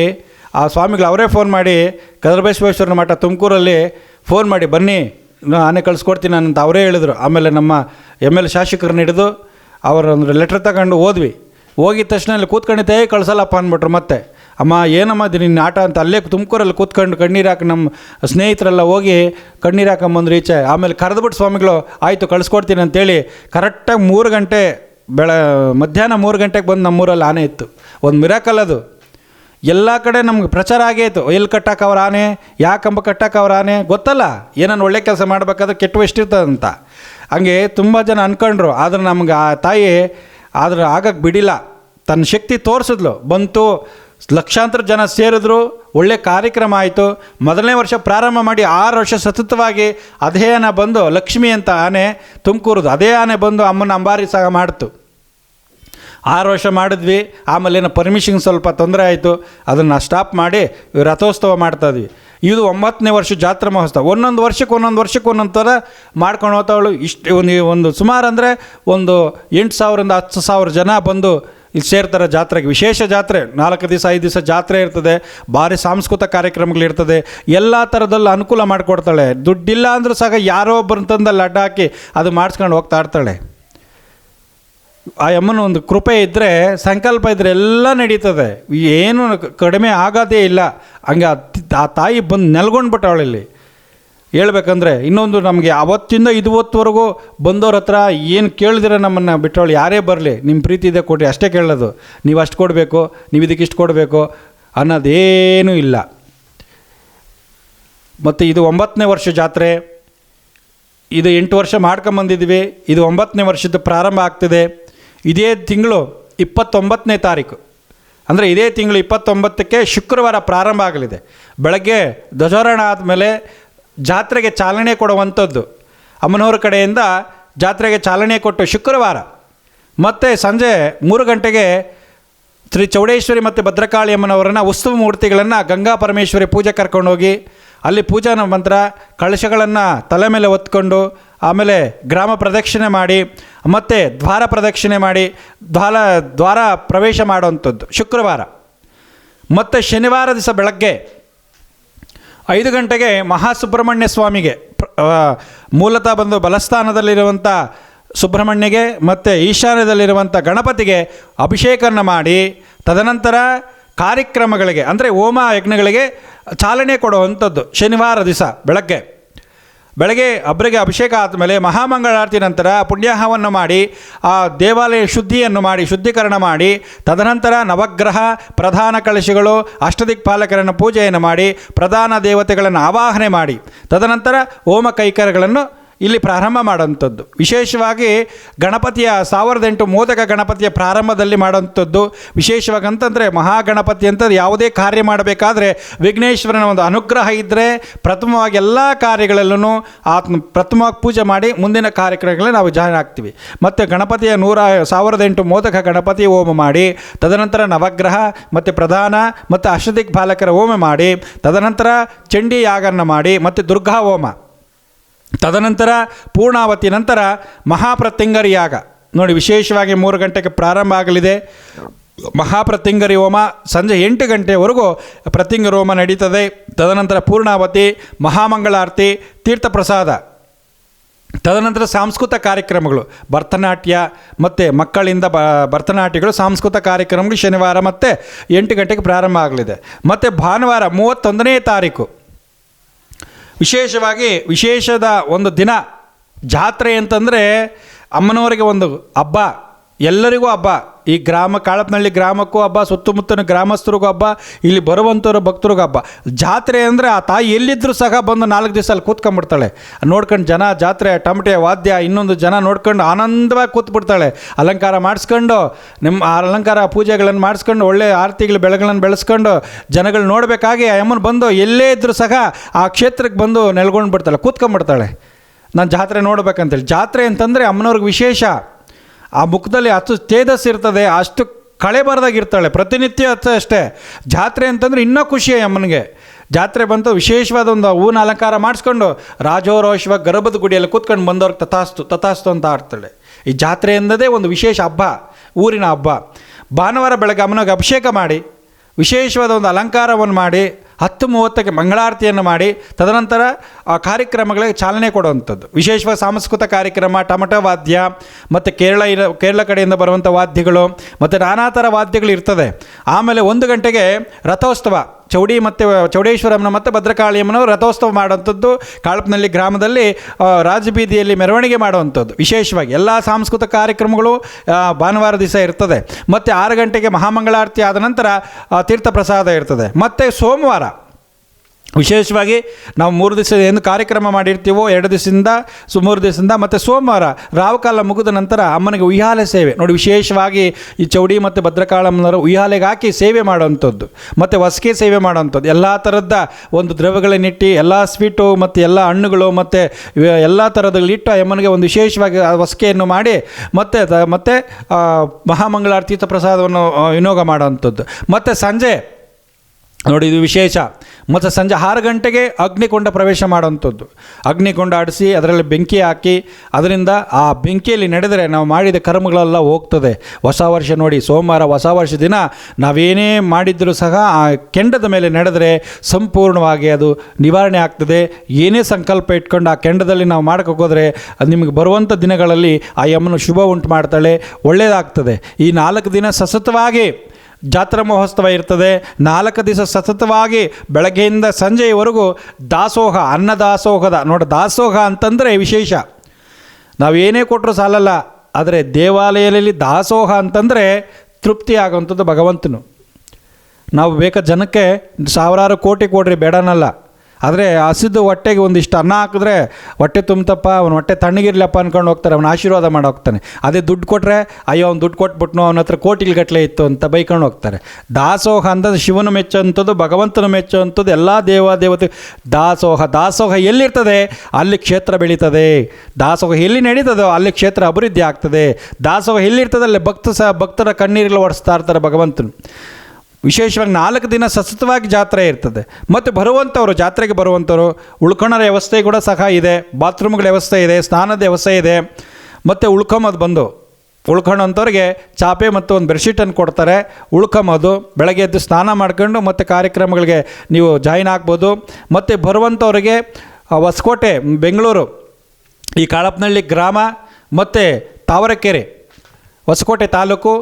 ಆ ಸ್ವಾಮಿಗಳು ಅವರೇ ಫೋನ್ ಮಾಡಿ ಕದರಬೇಶ್ವೇಶ್ವರನ ಮಠ ತುಮಕೂರಲ್ಲಿ ಫೋನ್ ಮಾಡಿ ಬನ್ನಿ ನಾನು ಆನೆ ಕಳಿಸ್ಕೊಡ್ತೀನಿ ಅಂತ ಅವರೇ ಹೇಳಿದರು. ಆಮೇಲೆ ನಮ್ಮ ಎಂ ಎಲ್ ಶಾಸಕರನ್ನ ಹಿಡಿದು ಅವರ ಒಂದು ಲೆಟ್ರ್ ತಗೊಂಡು ಹೋದ್ವಿ. ಹೋಗಿದ ತಕ್ಷಣ ಅಲ್ಲಿ ಕೂತ್ಕೊಂಡಿದ್ದೆ "ಏ, ಕಳ್ಸಲ್ಲಪ್ಪ ಅಂದ್ಬಿಟ್ರು ಮತ್ತೆ. ಅಮ್ಮ ಏನಮ್ಮ ಅದು ನಿನ್ನ ಆಟ ಅಂತ? ಅಲ್ಲೇ ತುಮಕೂರಲ್ಲಿ ಕೂತ್ಕೊಂಡು ಕಣ್ಣೀರು ಹಾಕಿ ನಮ್ಮ ಸ್ನೇಹಿತರೆಲ್ಲ ಹೋಗಿ ಕಣ್ಣೀರು ಹಾಕೊಂಬಂದ್ರು ಈಚೆ. ಆಮೇಲೆ ಕರೆದ್ಬಿಟ್ಟು ಸ್ವಾಮಿಗಳು ಆಯಿತು ಕಳಿಸ್ಕೊಡ್ತೀನಿ ಅಂತೇಳಿ ಕರೆಕ್ಟಾಗಿ ಮೂರು ಗಂಟೆ ಬೆಳ ಮಧ್ಯಾಹ್ನ ಮೂರು ಗಂಟೆಗೆ ಬಂದು ನಮ್ಮೂರಲ್ಲಿ ಆನೆ ಇತ್ತು. ಒಂದು ಮಿರಾಕಲ್ ಅದು. ಎಲ್ಲ ಕಡೆ ನಮ್ಗೆ ಪ್ರಚಾರ ಆಗೈತು ಎಲ್ಲಿ ಕಟ್ಟಕ್ಕೆ ಅವ್ರ ಆನೆ ಯಾಕಂಬ ಕಟ್ಟಕ್ಕೆ ಅವ್ರ ಆನೆ, ಗೊತ್ತಲ್ಲ? ಏನನ್ನು ಒಳ್ಳೆ ಕೆಲಸ ಮಾಡಬೇಕಾದ್ರೆ ಕೆಟ್ಟು ಎಷ್ಟಿರ್ತದಂತ ಹಂಗೆ ತುಂಬ ಜನ ಅನ್ಕೊಂಡ್ರು. ಆದ್ರೆ ನಮ್ಗೆ ಆ ತಾಯಿ ಆದ್ರೆ ಆಗಕ್ಕೆ ಬಿಡಿಲ್ಲ. ತನ್ನ ಶಕ್ತಿ ತೋರಿಸಿದ್ಲು. ಬಂತು, ಲಕ್ಷಾಂತರ ಜನ ಸೇರಿದ್ರು. ಒಳ್ಳೆ ಕಾರ್ಯಕ್ರಮ ಆಯಿತು. ಮೊದಲನೇ ವರ್ಷ ಪ್ರಾರಂಭ ಮಾಡಿ ಆರು ವರ್ಷ ಸತತವಾಗಿ ಅದೇ ಬಂದು ಲಕ್ಷ್ಮಿ ಅಂತ ಆನೆ ತುಮಕೂರದು. ಅದೇ ಆನೆ ಬಂದು ಅಮ್ಮನ ಅಂಬಾರಿ ಸಹ ಮಾಡ್ತು. ಆರು ವರ್ಷ ಮಾಡಿದ್ವಿ, ಆಮೇಲೆ ಏನೋ ಪರ್ಮಿಷನ್ ಸ್ವಲ್ಪ ತೊಂದರೆ ಆಯಿತು, ಅದನ್ನು ಸ್ಟಾಪ್ ಮಾಡಿ ರಥೋತ್ಸವ ಮಾಡ್ತಾಯಿದ್ವಿ ಇದು ಒಂಬತ್ತನೇ ವರ್ಷ ಜಾತ್ರಾ ಮಹೋತ್ಸವ. ಒಂದೊಂದು ವರ್ಷಕ್ಕೆ ಒಂದೊಂದು ವರ್ಷಕ್ಕೆ ಒಂದೊಂದು ಥರ ಮಾಡ್ಕೊಂಡು ಹೋಗ್ತಾವಳು. ಇಷ್ಟು ಒಂದು ಒಂದು ಸುಮಾರು ಅಂದರೆ ಒಂದು ಎಂಟು ಸಾವಿರದಿಂದ ಹತ್ತು ಸಾವಿರ ಜನ ಬಂದು ಇಲ್ಲಿ ಸೇರ್ತಾರೆ ಜಾತ್ರೆಗೆ. ವಿಶೇಷ ಜಾತ್ರೆ, ನಾಲ್ಕು ದಿವಸ, ಐದು ದಿವಸ ಜಾತ್ರೆ ಇರ್ತದೆ, ಭಾರಿ ಸಾಂಸ್ಕೃತಿಕ ಕಾರ್ಯಕ್ರಮಗಳಿರ್ತದೆ ಎಲ್ಲ ಥರದಲ್ಲೂ ಅನುಕೂಲ ಮಾಡಿಕೊಡ್ತಾಳೆ. ದುಡ್ಡಿಲ್ಲ ಅಂದರೂ ಸಹ ಯಾರೋ ಒಬ್ಬರು ತಂದಲ್ಲಿ ಅಡ್ಡ ಹಾಕಿ ಅದು ಮಾಡಿಸ್ಕೊಂಡು ಹೋಗ್ತಾ ಇರ್ತಾಳೆ. ಆ ಅಮ್ಮನ ಒಂದು ಕೃಪೆ ಇದ್ದರೆ ಸಂಕಲ್ಪ ಇದ್ದರೆ ಎಲ್ಲ ನಡೀತದೆ. ಏನು ಕಡಿಮೆ ಆಗೋದೇ ಇಲ್ಲ. ಹಂಗೆ ಆ ತಾಯಿ ಬಂದು ಅವಳಲ್ಲಿ. ಹೇಳ್ಬೇಕಂದ್ರೆ, ಇನ್ನೊಂದು ನಮಗೆ ಅವತ್ತಿಂದ ಇದುವತ್ತುವರೆಗೂ ಬಂದವ್ರ ಹತ್ರ ಏನು ಕೇಳಿದ್ರೆ ನಮ್ಮನ್ನು ಬಿಟ್ಟವಳು ಯಾರೇ ಬರಲಿ. ನಿಮ್ಮ ಪ್ರೀತಿ ಇದೆ ಕೊಡಿ ಅಷ್ಟೇ ಕೇಳೋದು. ನೀವು ಅಷ್ಟು ಕೊಡಬೇಕು, ನೀವು ಇದಕ್ಕೆ ಇಷ್ಟು ಕೊಡಬೇಕು ಅನ್ನೋದೇನೂ ಇಲ್ಲ. ಮತ್ತು ಇದು ಒಂಬತ್ತನೇ ವರ್ಷ ಜಾತ್ರೆ. ಇದು ಎಂಟು ವರ್ಷ ಮಾಡ್ಕೊಂಬಂದಿದ್ವಿ. ಇದು ಒಂಬತ್ತನೇ ವರ್ಷದ ಪ್ರಾರಂಭ ಆಗ್ತಿದೆ. ಇದೇ ತಿಂಗಳು ಇಪ್ಪತ್ತೊಂಬತ್ತನೇ ತಾರೀಕು. ಅಂದರೆ ಇದೇ ತಿಂಗಳು ಇಪ್ಪತ್ತೊಂಬತ್ತಕ್ಕೆ ಶುಕ್ರವಾರ ಪ್ರಾರಂಭ ಆಗಲಿದೆ. ಬೆಳಗ್ಗೆ ಧ್ವಜಾರೋಹಣ ಆದಮೇಲೆ ಜಾತ್ರೆಗೆ ಚಾಲನೆ ಕೊಡುವಂಥದ್ದು. ಅಮ್ಮನವ್ರ ಕಡೆಯಿಂದ ಜಾತ್ರೆಗೆ ಚಾಲನೆ ಕೊಟ್ಟು ಶುಕ್ರವಾರ. ಮತ್ತು ಸಂಜೆ ಮೂರು ಗಂಟೆಗೆ ಶ್ರೀ ಚೌಡೇಶ್ವರಿ ಮತ್ತು ಭದ್ರಕಾಳಿ ಅಮ್ಮನವರನ್ನ ಉತ್ಸವ ಮೂರ್ತಿಗಳನ್ನು ಗಂಗಾ ಪರಮೇಶ್ವರಿ ಪೂಜೆ ಕರ್ಕೊಂಡೋಗಿ ಅಲ್ಲಿ ಪೂಜಾ ನಂತರ ಕಳಶಗಳನ್ನು ತಲೆ ಮೇಲೆ ಹೊತ್ಕೊಂಡು ಆಮೇಲೆ ಗ್ರಾಮ ಪ್ರದಕ್ಷಿಣೆ ಮಾಡಿ, ಮತ್ತು ದ್ವಾರ ಪ್ರದಕ್ಷಿಣೆ ಮಾಡಿ ದ್ವಾರ ದ್ವಾರ ಪ್ರವೇಶ ಮಾಡುವಂಥದ್ದು ಶುಕ್ರವಾರ. ಮತ್ತು ಶನಿವಾರ ದಿವಸ ಬೆಳಗ್ಗೆ ಐದು ಗಂಟೆಗೆ ಮಹಾಸುಬ್ರಹ್ಮಣ್ಯ ಸ್ವಾಮಿಗೆ ಮೂಲತಃ ಬಂದು ಬಲಸ್ಥಾನದಲ್ಲಿರುವಂಥ ಸುಬ್ರಹ್ಮಣ್ಯಗೆ ಮತ್ತು ಈಶಾನ್ಯದಲ್ಲಿರುವಂಥ ಗಣಪತಿಗೆ ಅಭಿಷೇಕವನ್ನು ಮಾಡಿ, ತದನಂತರ ಕಾರ್ಯಕ್ರಮಗಳಿಗೆ, ಅಂದರೆ ಹೋಮ ಯಜ್ಞಗಳಿಗೆ ಚಾಲನೆ ಕೊಡುವಂಥದ್ದು ಶನಿವಾರ ದಿವಸ ಬೆಳಗ್ಗೆ. ಬೆಳಗ್ಗೆ ಅಬ್ರಿಗೆ ಅಭಿಷೇಕ ಆದಮೇಲೆ ಮಹಾಮಂಗಳಾರತಿ ನಂತರ ಪುಣ್ಯಾಹವನ್ನು ಮಾಡಿ, ಆ ದೇವಾಲಯ ಶುದ್ಧಿಯನ್ನು ಮಾಡಿ, ಶುದ್ಧೀಕರಣ ಮಾಡಿ, ತದನಂತರ ನವಗ್ರಹ, ಪ್ರಧಾನ ಕಳಶಗಳು, ಅಷ್ಟದಿಕ್ಪಾಲಕರನ್ನು ಪೂಜೆಯನ್ನು ಮಾಡಿ, ಪ್ರಧಾನ ದೇವತೆಗಳನ್ನು ಆವಾಹನೆ ಮಾಡಿ, ತದನಂತರ ಓಮ ಕೈಕರ್ಯಗಳನ್ನು ಇಲ್ಲಿ ಪ್ರಾರಂಭ ಮಾಡುವಂಥದ್ದು. ವಿಶೇಷವಾಗಿ ಗಣಪತಿಯ ಸಾವಿರದ ಎಂಟು ಮೋದಕ ಗಣಪತಿಯ ಪ್ರಾರಂಭದಲ್ಲಿ ಮಾಡುವಂಥದ್ದು. ವಿಶೇಷವಾಗಿ ಅಂತಂದರೆ ಮಹಾಗಣಪತಿ ಅಂತ ಯಾವುದೇ ಕಾರ್ಯ ಮಾಡಬೇಕಾದ್ರೆ ವಿಘ್ನೇಶ್ವರನ ಒಂದು ಅನುಗ್ರಹ ಇದ್ದರೆ ಪ್ರಥಮವಾಗಿ ಎಲ್ಲ ಕಾರ್ಯಗಳಲ್ಲೂ ಆತ್ಮ ಪ್ರಥಮವಾಗಿ ಪೂಜೆ ಮಾಡಿ ಮುಂದಿನ ಕಾರ್ಯಕ್ರಮಗಳಲ್ಲಿ ನಾವು ಜಾಯ್ನ್ ಆಗ್ತೀವಿ. ಮತ್ತು ಗಣಪತಿಯ ನೂರ ಸಾವಿರದ ಎಂಟು ಮೋದಕ ಗಣಪತಿ ಹೋಮ ಮಾಡಿ, ತದನಂತರ ನವಗ್ರಹ, ಮತ್ತು ಪ್ರಧಾನ, ಮತ್ತು ಅಷ್ಟದಿಕ್ ಬಾಲಕರ ಹೋಮ ಮಾಡಿ, ತದನಂತರ ಚಂಡಿ ಯಾಗನ್ನು ಮಾಡಿ, ಮತ್ತು ದುರ್ಗಾ ಹೋಮ. ತದನಂತರ ಪೂರ್ಣಾವತಿ ನಂತರ ಮಹಾಪ್ರತ್ಯಂಗರಿ ಯಾಗ. ನೋಡಿ, ವಿಶೇಷವಾಗಿ ಮೂರು ಗಂಟೆಗೆ ಪ್ರಾರಂಭ ಆಗಲಿದೆ. ಮಹಾಪ್ರತ್ಯಂಗರಿ ಹೋಮ ಸಂಜೆ ಎಂಟು ಗಂಟೆವರೆಗೂ ಪ್ರತ್ಯಂಗರಿ ಹೋಮ ನಡೀತದೆ. ತದನಂತರ ಪೂರ್ಣಾವತಿ, ಮಹಾಮಂಗಳಾರತಿ, ತೀರ್ಥಪ್ರಸಾದ. ತದನಂತರ ಸಾಂಸ್ಕೃತಿಕ ಕಾರ್ಯಕ್ರಮಗಳು, ಭರತನಾಟ್ಯ ಮತ್ತು ಮಕ್ಕಳಿಂದ ಬ, ಭರತನಾಟ್ಯಗಳು ಸಾಂಸ್ಕೃತಿಕ ಕಾರ್ಯಕ್ರಮಗಳು ಶನಿವಾರ ಮತ್ತು ಎಂಟು ಗಂಟೆಗೆ ಪ್ರಾರಂಭ ಆಗಲಿದೆ. ಮತ್ತು ಭಾನುವಾರ ಮೂವತ್ತೊಂದನೇ ತಾರೀಕು. ವಿಶೇಷವಾಗಿ ವಿಶೇಷದ ಒಂದು ದಿನ ಜಾತ್ರೆ ಅಂತಂದರೆ ಅಮ್ಮನವರಿಗೆ ಒಂದು ಹಬ್ಬ ಎಲ್ಲರಿಗೂ ಹಬ್ಬ. ಈ ಗ್ರಾಮ ಕಾಳಪ್ನಳ್ಳಿ ಗ್ರಾಮಕ್ಕೂ ಹಬ್ಬ, ಸುತ್ತಮುತ್ತಲಿನ ಗ್ರಾಮಸ್ಥರಿಗೂ ಹಬ್ಬ, ಇಲ್ಲಿ ಬರುವಂಥವ್ರ ಭಕ್ತರಿಗೂ ಹಬ್ಬ. ಜಾತ್ರೆ ಅಂದರೆ ಆ ತಾಯಿ ಎಲ್ಲಿದ್ದರೂ ಸಹ ಬಂದು ನಾಲ್ಕು ದಿವಸ ಅಲ್ಲಿ ಕೂತ್ಕೊಂಡ್ಬಿಡ್ತಾಳೆ. ನೋಡ್ಕೊಂಡು ಜನ ಜಾತ್ರೆ, ಟಮಟೆ, ವಾದ್ಯ, ಇನ್ನೊಂದು ಜನ ನೋಡ್ಕೊಂಡು ಆನಂದವಾಗಿ ಕೂತ್ಬಿಡ್ತಾಳೆ. ಅಲಂಕಾರ ಮಾಡಿಸ್ಕೊಂಡು ನಿಮ್ಮ ಆ ಅಲಂಕಾರ ಪೂಜೆಗಳನ್ನು ಮಾಡಿಸ್ಕೊಂಡು, ಒಳ್ಳೆ ಆರತಿಗಳು, ಬೆಳೆಗಳನ್ನು ಬೆಳೆಸ್ಕೊಂಡು ಜನಗಳು ನೋಡಬೇಕಾಗಿ ಅಮ್ಮನ ಬಂದು ಎಲ್ಲೇ ಇದ್ದರೂ ಸಹ ಆ ಕ್ಷೇತ್ರಕ್ಕೆ ಬಂದು ನೆಲ್ಗೊಂಡು ಬಿಡ್ತಾಳೆ ಕೂತ್ಕೊಂಡ್ಬಿಡ್ತಾಳೆ. ನಾನು ಜಾತ್ರೆ ನೋಡ್ಬೇಕಂತೇಳಿ. ಜಾತ್ರೆ ಅಂತಂದರೆ ಅಮ್ಮನವ್ರಿಗೆ ವಿಶೇಷ. ಆ ಮುಖದಲ್ಲಿ ಅಷ್ಟು ತೇಜಸ್ ಇರ್ತದೆ, ಅಷ್ಟು ಕಳೆ ಬರದಾಗಿರ್ತಾಳೆ. ಪ್ರತಿನಿತ್ಯ ಅಷ್ಟೇ. ಜಾತ್ರೆ ಅಂತಂದ್ರೆ ಇನ್ನೂ ಖುಷಿ ಅಮ್ಮನಿಗೆ. ಜಾತ್ರೆ ಬಂತು, ವಿಶೇಷವಾದ ಒಂದು ಹೂವಿನ ಅಲಂಕಾರ ಮಾಡಿಸ್ಕೊಂಡು ರಾಜೋರೋಷವಾಗಿ ಗರ್ಭದ ಗುಡಿಯಲ್ಲಿ ಕೂತ್ಕೊಂಡು ಬಂದವ್ರಿಗೆ ತಥಾಸ್ತು ತಥಾಸ್ತು ಅಂತ ಆಡ್ತಾಳೆ ಈ ಜಾತ್ರೆ ಎಂದದೇ ಒಂದು ವಿಶೇಷ ಹಬ್ಬ, ಊರಿನ ಹಬ್ಬ. ಭಾನುವಾರ ಬೆಳಗ್ಗೆ ಅಮ್ಮನಿಗೆ ಅಭಿಷೇಕ ಮಾಡಿ, ವಿಶೇಷವಾದ ಒಂದು ಅಲಂಕಾರವನ್ನು ಮಾಡಿ ಹತ್ತು ಮೂವತ್ತಕ್ಕೆ ಮಂಗಳಾರತಿಯನ್ನು ಮಾಡಿ, ತದನಂತರ ಆ ಕಾರ್ಯಕ್ರಮಗಳಿಗೆ ಚಾಲನೆ ಕೊಡುವಂಥದ್ದು. ವಿಶೇಷವಾಗಿ ಸಾಂಸ್ಕೃತಿಕ ಕಾರ್ಯಕ್ರಮ, ಟಮಟ ವಾದ್ಯ, ಮತ್ತು ಕೇರಳ ಕೇರಳ ಕಡೆಯಿಂದ ಬರುವಂಥ ವಾದ್ಯಗಳು, ಮತ್ತು ನಾನಾ ಥರ ವಾದ್ಯಗಳು ಇರ್ತದೆ. ಆಮೇಲೆ ಒಂದು ಗಂಟೆಗೆ ರಥೋತ್ಸವ. ಚೌಡಿ ಮತ್ತು, ಚೌಡೇಶ್ವರಮ್ಮನ ಮತ್ತು ಭದ್ರಕಾಳಿಯಮ್ಮನ ರಥೋತ್ಸವ ಮಾಡುವಂಥದ್ದು ಕಾಳಪ್ನಲ್ಲಿ ಗ್ರಾಮದಲ್ಲಿ ರಾಜಬೀದಿಯಲ್ಲಿ ಮೆರವಣಿಗೆ ಮಾಡುವಂಥದ್ದು. ವಿಶೇಷವಾಗಿ ಎಲ್ಲ ಸಾಂಸ್ಕೃತಿಕ ಕಾರ್ಯಕ್ರಮಗಳು ಭಾನುವಾರ ದಿವಸ ಇರ್ತದೆ. ಮತ್ತು ಆರು ಗಂಟೆಗೆ ಮಹಾಮಂಗಳಾರತಿ ಆದ ನಂತರ ತೀರ್ಥ ಪ್ರಸಾದ ಇರ್ತದೆ. ಮತ್ತು ಸೋಮವಾರ ವಿಶೇಷವಾಗಿ ನಾವು ಮೂರು ದಿವಸ ಏನು ಕಾರ್ಯಕ್ರಮ ಮಾಡಿರ್ತೀವೋ ಎರಡು ದಿವಸದಿಂದ ಸು ಮೂರು ದಿವಸದಿಂದ ಮತ್ತು ಸೋಮವಾರ ರಾವಕಾಲ ಮುಗಿದ ನಂತರ ಅಮ್ಮನಿಗೆ ಉಯ್ಯಾಲೆ ಸೇವೆ. ನೋಡಿ ವಿಶೇಷವಾಗಿ ಈ ಚೌಡಿ ಮತ್ತು ಭದ್ರಕಾಳಮ್ಮನವರು ಉಯ್ಯಾಲೆಗೆ ಹಾಕಿ ಸೇವೆ ಮಾಡುವಂಥದ್ದು. ಮತ್ತು ಹೊಸಕೆ ಸೇವೆ ಮಾಡುವಂಥದ್ದು. ಎಲ್ಲ ಥರದ ಒಂದು ದ್ರವ್ಯಗಳನ್ನಿಟ್ಟು ಎಲ್ಲ ಸ್ವೀಟು ಮತ್ತು ಎಲ್ಲ ಹಣ್ಣುಗಳು ಮತ್ತು ಎಲ್ಲ ಥರದಲ್ಲಿ ಇಟ್ಟು ಆ ಅಮ್ಮನಿಗೆ ಒಂದು ವಿಶೇಷವಾಗಿ ಆ ಹೊಸ್ಕೆಯನ್ನು ಮಾಡಿ ಮತ್ತು ಮತ್ತು ತೀರ್ಥ ಪ್ರಸಾದವನ್ನು ವಿನಿಯೋಗ ಮಾಡುವಂಥದ್ದು. ಮತ್ತು ಸಂಜೆ ನೋಡಿ, ಇದು ವಿಶೇಷ. ಮತ್ತು ಸಂಜೆ ಆರು ಗಂಟೆಗೆ ಅಗ್ನಿಕೊಂಡ ಪ್ರವೇಶ ಮಾಡುವಂಥದ್ದು. ಅಗ್ನಿಕೊಂಡ ಆಡಿಸಿ, ಅದರಲ್ಲಿ ಬೆಂಕಿ ಹಾಕಿ, ಅದರಿಂದ ಆ ಬೆಂಕಿಯಲ್ಲಿ ನಡೆದರೆ ನಾವು ಮಾಡಿದ ಕರ್ಮಗಳೆಲ್ಲ ಹೋಗ್ತದೆ. ಹೊಸ ವರ್ಷ ನೋಡಿ, ಸೋಮವಾರ ಹೊಸ ವರ್ಷ ದಿನ ನಾವೇನೇ ಮಾಡಿದ್ದರೂ ಸಹ ಆ ಕೆಂಡದ ಮೇಲೆ ನಡೆದರೆ ಸಂಪೂರ್ಣವಾಗಿ ಅದು ನಿವಾರಣೆ ಆಗ್ತದೆ. ಏನೇ ಸಂಕಲ್ಪ ಇಟ್ಕೊಂಡು ಆ ಕೆಂಡದಲ್ಲಿ ನಾವು ಹೋದರೆ ಅದು ನಿಮಗೆ ಬರುವಂಥ ದಿನಗಳಲ್ಲಿ ಆ ಯಮ್ಮನ ಶುಭ ಉಂಟು ಮಾಡ್ತಾಳೆ ಒಳ್ಳೆಯದಾಗ್ತದೆ ಈ ನಾಲ್ಕು ದಿನ ಸತತವಾಗಿ ಜಾತ್ರಾ ಮಹೋತ್ಸವ ಇರ್ತದೆ. ನಾಲ್ಕು ದಿವಸ ಸತತವಾಗಿ ಬೆಳಗ್ಗೆಯಿಂದ ಸಂಜೆಯವರೆಗೂ ದಾಸೋಹ, ಅನ್ನದಾಸೋಹದ, ನೋಡಿ ದಾಸೋಹ ಅಂತಂದರೆ ವಿಶೇಷ. ನಾವೇನೇ ಕೊಟ್ಟರು ಸಾಲಲ್ಲ, ಆದರೆ ದೇವಾಲಯದಲ್ಲಿ ದಾಸೋಹ ಅಂತಂದರೆ ತೃಪ್ತಿ ಆಗುವಂಥದ್ದು ಭಗವಂತನು. ನಾವು ಬೇಕಾದ ಜನಕ್ಕೆ ಸಾವಿರಾರು ಕೋಟಿ ಕೊಡ್ರಿ, ಬೇಡನಲ್ಲ. ಆದರೆ ಹಸಿದು ಹೊಟ್ಟೆಗೆ ಒಂದಿಷ್ಟು ಅನ್ನ ಹಾಕಿದ್ರೆ ಹೊಟ್ಟೆ ತುಂಬತಪ್ಪ, ಅವನ ಹೊಟ್ಟೆ ತಣ್ಣಗಿರ್ಲಪ್ಪ ಅನ್ಕೊಂಡು ಹೋಗ್ತಾರೆ, ಅವನ ಆಶೀರ್ವಾದ ಮಾಡಿ ಹೋಗ್ತಾನೆ. ಅದೇ ದುಡ್ಡು ಕೊಟ್ಟರೆ ಅಯ್ಯೋ ಅವ್ನು ದುಡ್ಡು ಕೊಟ್ಬಿಟ್ನು, ಅವನ ಹತ್ರ ಕೋಟಿಗಟ್ಟಲೆ ಇತ್ತು ಅಂತ ಬೈಕೊಂಡು ಹೋಗ್ತಾರೆ. ದಾಸೋಹ ಅಂದರೆ ಶಿವನ ಮೆಚ್ಚುವಂಥದ್ದು, ಭಗವಂತನ ಮೆಚ್ಚುವಂಥದ್ದು, ಎಲ್ಲ ದೇವಾದೇವತೆ ದಾಸೋಹ ದಾಸೋಹ ಎಲ್ಲಿರ್ತದೆ? ಅಲ್ಲಿ ಕ್ಷೇತ್ರ ಬೆಳೀತದೆ. ದಾಸೋಹ ಎಲ್ಲಿ ನಡೀತದೋ ಅಲ್ಲಿ ಕ್ಷೇತ್ರ ಅಭಿವೃದ್ಧಿ ಆಗ್ತದೆ. ದಾಸೋಹ ಎಲ್ಲಿರ್ತದೆ? ಅಲ್ಲಿ ಭಕ್ತ ಸಹ ಭಕ್ತರ ಕಣ್ಣೀರುಗಳು ಒಡಿಸ್ತಾ ಇರ್ತಾರೆ ಭಗವಂತನು. ವಿಶೇಷವಾಗಿ ನಾಲ್ಕು ದಿನ ಸತತವಾಗಿ ಜಾತ್ರೆ ಇರ್ತದೆ. ಮತ್ತು ಬರುವಂಥವರು, ಜಾತ್ರೆಗೆ ಬರುವಂಥವರು ಉಳ್ಕೊಳ್ಳೋ ವ್ಯವಸ್ಥೆ ಕೂಡ ಸಹ ಇದೆ, ಬಾತ್ರೂಮ್ಗಳ ವ್ಯವಸ್ಥೆ ಇದೆ, ಸ್ನಾನದ ವ್ಯವಸ್ಥೆ ಇದೆ. ಮತ್ತು ಉಳ್ಕೊಂಬೋದು ಬಂದು ಉಳ್ಕೊಳ್ಳೋಂಥವ್ರಿಗೆ ಚಾಪೆ ಮತ್ತು ಒಂದು ಬೆಡ್ಶೀಟನ್ನು ಕೊಡ್ತಾರೆ. ಉಳ್ಕೊಂಬೋದು ಬೆಳಗ್ಗೆ ಎದ್ದು ಸ್ನಾನ ಮಾಡ್ಕೊಂಡು ಮತ್ತು ಕಾರ್ಯಕ್ರಮಗಳಿಗೆ ನೀವು ಜಾಯಿನ್ ಆಗ್ಬೋದು. ಮತ್ತು ಬರುವಂಥವ್ರಿಗೆ ಹೊಸಕೋಟೆ, ಬೆಂಗಳೂರು, ಈ ಕಾಳಪ್ಪನಹಳ್ಳಿ ಗ್ರಾಮ, ಮತ್ತು ತಾವರೆಕೆರೆ, ಹೊಸಕೋಟೆ ತಾಲೂಕು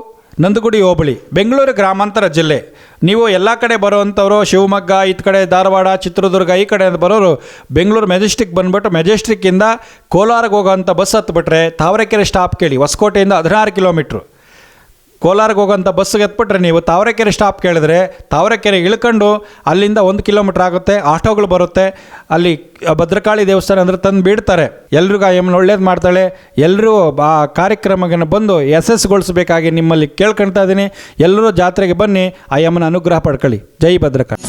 ನಂದಗುಡಿ ಹೋಬಳಿ, ಬೆಂಗಳೂರು ಗ್ರಾಮಾಂತರ ಜಿಲ್ಲೆ. ನೀವು ಎಲ್ಲ ಕಡೆ ಬರುವಂಥವರು, ಶಿವಮೊಗ್ಗ ಈ ಕಡೆ ಧಾರವಾಡ, ಚಿತ್ರದುರ್ಗ, ಈ ಕಡೆ ಬರೋರು, ಬೆಂಗಳೂರು ಮೆಜೆಸ್ಟಿಕ್ ಬಂದ್ಬಿಟ್ಟು ಮೆಜೆಸ್ಟಿಕ್ಕಿಂದ ಕೋಲಾರಕ್ಕೆ ಹೋಗೋವಂಥ ಬಸ್ ಹತ್ಬಿಟ್ರೆ, ತಾವರೆಕೆರೆ ಸ್ಟಾಪ್ ಕೇಳಿ, ಹೊಸಕೋಟೆಯಿಂದ ಹದಿನಾರು ಕಿಲೋಮೀಟ್ರು ಕೋಲಾರಕ್ಕೆ ಹೋಗೋಂಥ ಬಸ್ಸಿಗೆ ಎತ್ಬಿಟ್ರೆ ನೀವು ತಾವರೆಕೆರೆ ಸ್ಟಾಪ್ ಕೇಳಿದ್ರೆ ತಾವರೆಕೆರೆ ಇಳ್ಕೊಂಡು ಅಲ್ಲಿಂದ ಒಂದು ಕಿಲೋಮೀಟ್ರ್ ಆಗುತ್ತೆ, ಆಟೋಗಳು ಬರುತ್ತೆ, ಅಲ್ಲಿ ಭದ್ರಕಾಳಿ ದೇವಸ್ಥಾನ ಅಂದರೆ ತಂದು ಬಿಡ್ತಾರೆ. ಎಲ್ರಿಗೂ ಆ ಯಮ್ಮನ ಒಳ್ಳೇದು ಮಾಡ್ತಾಳೆ ಎಲ್ಲರೂ ಆ ಕಾರ್ಯಕ್ರಮಕ್ಕೆ ಬಂದು ಯಶಸ್ಸುಗೊಳಿಸಬೇಕಾಗಿ ನಿಮ್ಮಲ್ಲಿ ಕೇಳ್ಕೊಳ್ತಾ ಇದ್ದೀನಿ. ಎಲ್ಲರೂ ಜಾತ್ರೆಗೆ ಬನ್ನಿ, ಆ ಯಮ್ಮನ ಅನುಗ್ರಹ ಪಡ್ಕೊಳ್ಳಿ. ಜೈ ಭದ್ರಕಾಳಿ.